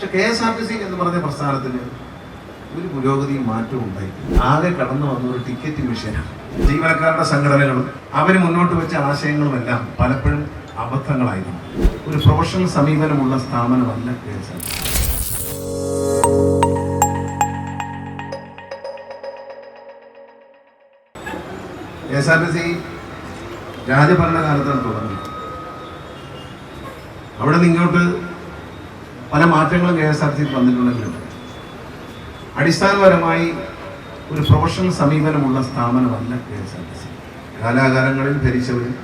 പക്ഷെ K S R T C എന്ന് പറഞ്ഞ പ്രസ്ഥാനത്തിന് ഒരു പുരോഗതിയും മാറ്റവും ഉണ്ടായി ആകെ കടന്നു വന്ന ഒരു ടിക്കറ്റ് മിഷനാണ്. ജീവനക്കാരുടെ സംഘടനകളും അവർ മുന്നോട്ട് വെച്ച ആശയങ്ങളും എല്ലാം പലപ്പോഴും അബദ്ധങ്ങളായിരുന്നു. ഒരു പ്രൊഫഷണൽ സമീപനമുള്ള സ്ഥാപനമല്ല K S R T C. K S R T C രാജഭരണകാലത്താണ് തുടങ്ങി. അവിടെ നിന്ന് ഇങ്ങോട്ട് പല മാറ്റങ്ങളും കെ എസ് ആർ ടി വന്നിട്ടുണ്ടെങ്കിലും അടിസ്ഥാനപരമായി ഒരു പ്രൊഫഷണൽ സമീപനമുള്ള സ്ഥാപനമല്ല K S R T C. കാലാകാലങ്ങളിൽ ഭരിച്ചവരും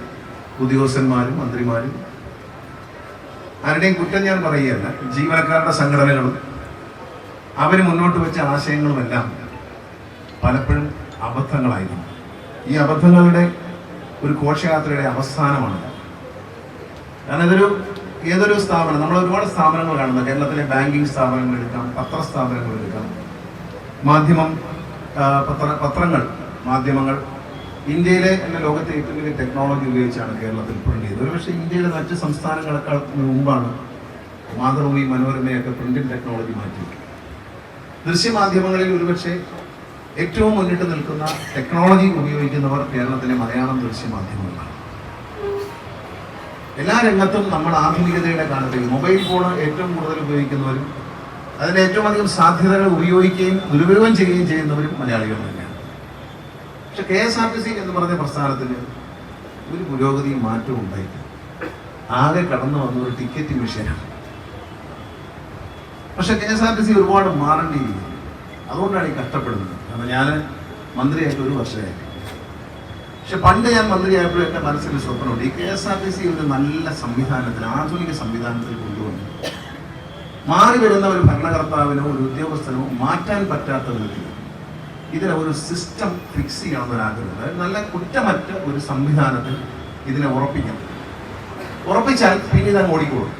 ഉദ്യോഗസ്ഥന്മാരും മന്ത്രിമാരും ആരുടെയും കുറ്റം ഞാൻ പറയുകയല്ല ജീവനക്കാരുടെ സംഘടനകളും അവർ മുന്നോട്ട് വെച്ച ആശയങ്ങളുമെല്ലാം പലപ്പോഴും അബദ്ധങ്ങളായിരുന്നു. ഈ അബദ്ധങ്ങളുടെ ഒരു ഘോഷയാത്രയുടെ അവസാനമാണ്. കാരണം ഇതൊരു ഏതൊരു സ്ഥാപനം നമ്മൾ ഒരുപാട് സ്ഥാപനങ്ങൾ കാണുന്നു. കേരളത്തിലെ ബാങ്കിങ് സ്ഥാപനങ്ങൾ എടുക്കാം പത്ര സ്ഥാപനങ്ങൾ എടുക്കാം. മാധ്യമം പത്ര പത്രങ്ങൾ മാധ്യമങ്ങൾ. ഇന്ത്യയിലെ അല്ല ലോകത്തെ ഏറ്റവും വലിയ ടെക്നോളജി ഉപയോഗിച്ചാണ് കേരളത്തിൽ പ്രിന്റ് ചെയ്തത്. ഒരുപക്ഷെ ഇന്ത്യയിലെ മറ്റ് സംസ്ഥാനങ്ങളെക്കാൾ മുമ്പാണ് മാതൃഭൂമി മനോരമയൊക്കെ പ്രിന്റിംഗ് ടെക്നോളജി മാറ്റി ദൃശ്യമാധ്യമങ്ങളിൽ ഒരുപക്ഷെ ഏറ്റവും മുന്നിട്ട് നിൽക്കുന്ന ടെക്നോളജി ഉപയോഗിക്കുന്നവർ കേരളത്തിലെ മലയാളം ദൃശ്യമാധ്യമങ്ങളാണ്. എല്ലാ രംഗത്തും നമ്മൾ ആധുനികതയുടെ കാലത്തേക്ക് മൊബൈൽ ഫോൺ ഏറ്റവും കൂടുതൽ ഉപയോഗിക്കുന്നവരും അതിന് ഏറ്റവും അധികം സാധ്യതകൾ ഉപയോഗിക്കുകയും ദുരുപയോഗം ചെയ്യുകയും ചെയ്യുന്നവരും മലയാളികൾ തന്നെയാണ്. പക്ഷെ K S R T C എന്ന് പറഞ്ഞ പ്രസ്ഥാനത്തിന് ഒരു പുരോഗതിയും മാറ്റവും ഉണ്ടായിട്ടില്ല. ആകെ കടന്നു വന്ന ഒരു ടിക്കറ്റ് മിഷനാണ്. പക്ഷെ K S R T C ഒരുപാട് മാറേണ്ടിയിരിക്കുന്നു. അതുകൊണ്ടാണ് ഈ കഷ്ടപ്പെടുന്നത്. കാരണം ഞാൻ മന്ത്രിയായിട്ട് ഒരു വർഷമായി പക്ഷെ പണ്ട് ഞാൻ മന്ത്രിയായപ്പോഴും എന്റെ മനസ്സിൽ സ്വപ്നമുണ്ട്. ഈ K S R T C ഒരു നല്ല സംവിധാനത്തിൽ ആധുനിക സംവിധാനത്തിൽ കൊണ്ടുവന്നു. മാറി വരുന്ന ഒരു ഭരണകർത്താവിനോ ഒരു ഉദ്യോഗസ്ഥനോ മാറ്റാൻ പറ്റാത്ത വിധത്തിൽ ഇതിനെ ഒരു സിസ്റ്റം ഫിക്സ് ചെയ്യണമെന്നൊരാഗ്രഹം അതായത് നല്ല കുറ്റമറ്റ ഒരു സംവിധാനത്തിൽ ഇതിനെ ഉറപ്പിക്കണം ഉറപ്പിച്ചാൽ പിന്നെ ഇതങ്ങ് ഓടിക്കോളും.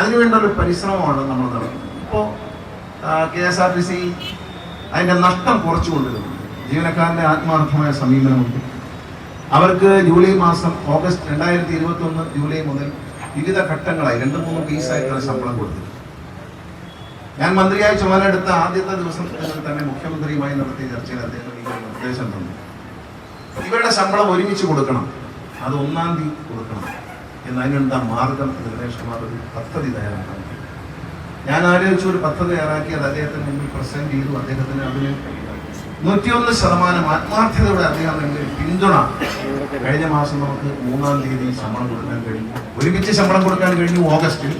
അതിനുവേണ്ട ഒരു പരിശ്രമമാണ് നമ്മൾ നടത്തുന്നത്. ഇപ്പോൾ K S R T C അതിന്റെ നഷ്ടം കുറച്ചു കൊണ്ടുവരുന്നു ജീവനക്കാരന്റെ ആത്മാർത്ഥമായ സമീപനമുണ്ട്. അവർക്ക് ജൂലൈ മാസം ഓഗസ്റ്റ് രണ്ടായിരത്തി ഇരുപത്തി ഒന്ന് ജൂലൈ മുതൽ വിവിധ ഘട്ടങ്ങളായി രണ്ട് മൂന്ന് പീസായിട്ടാണ് ശമ്പളം കൊടുത്തു. ഞാൻ മന്ത്രിയായി ചുമതല ചുമതലയെടുത്ത ആദ്യത്തെ ദിവസം തന്നെ മുഖ്യമന്ത്രിയുമായി നടത്തിയ ചർച്ചയിൽ അദ്ദേഹം ഈ നിർദ്ദേശം തന്നു. ഇവരുടെ ശമ്പളം ഒരുമിച്ച് കൊടുക്കണം. അത് ഒന്നാം തീയതി കൊടുക്കണം. എന്ന് അതിനെന്താ മാർഗം? നിർദ്ദേശ കുമാർ ഒരു പദ്ധതി തയ്യാറാക്കാൻ ഞാൻ ആലോചിച്ചു ഒരു പദ്ധതി തയ്യാറാക്കി അത് അദ്ദേഹത്തിന് മുമ്പിൽ പ്രസന്റ് ചെയ്തു. അദ്ദേഹത്തിന് അതിന് നൂറ്റിയൊന്ന് ശതമാനം ആത്മാർത്ഥതയുടെ അദ്ദേഹം അതിന്റെ പിന്തുണ കഴിഞ്ഞ മാസം നമുക്ക് മൂന്നാം തീയതി ശമ്പളം കൊടുക്കാൻ കഴിഞ്ഞു. ഒരുമിച്ച് ശമ്പളം കൊടുക്കാൻ കഴിഞ്ഞു ഓഗസ്റ്റിൽ.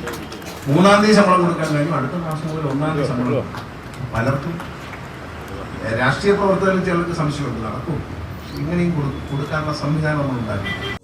മൂന്നാം തീയതി ശമ്പളം കൊടുക്കാൻ കഴിഞ്ഞു. അടുത്ത മാസം മുതൽ ഒന്നാം തീയതി ശമ്പളം. പലർക്കും. രാഷ്ട്രീയ പ്രവർത്തകരിൽ ചിലർക്ക് സംശയമുണ്ട്. നടക്കും. ഇങ്ങനെയും കൊടുക്കാനുള്ള സംവിധാനം നമ്മൾ ഉണ്ടാക്കി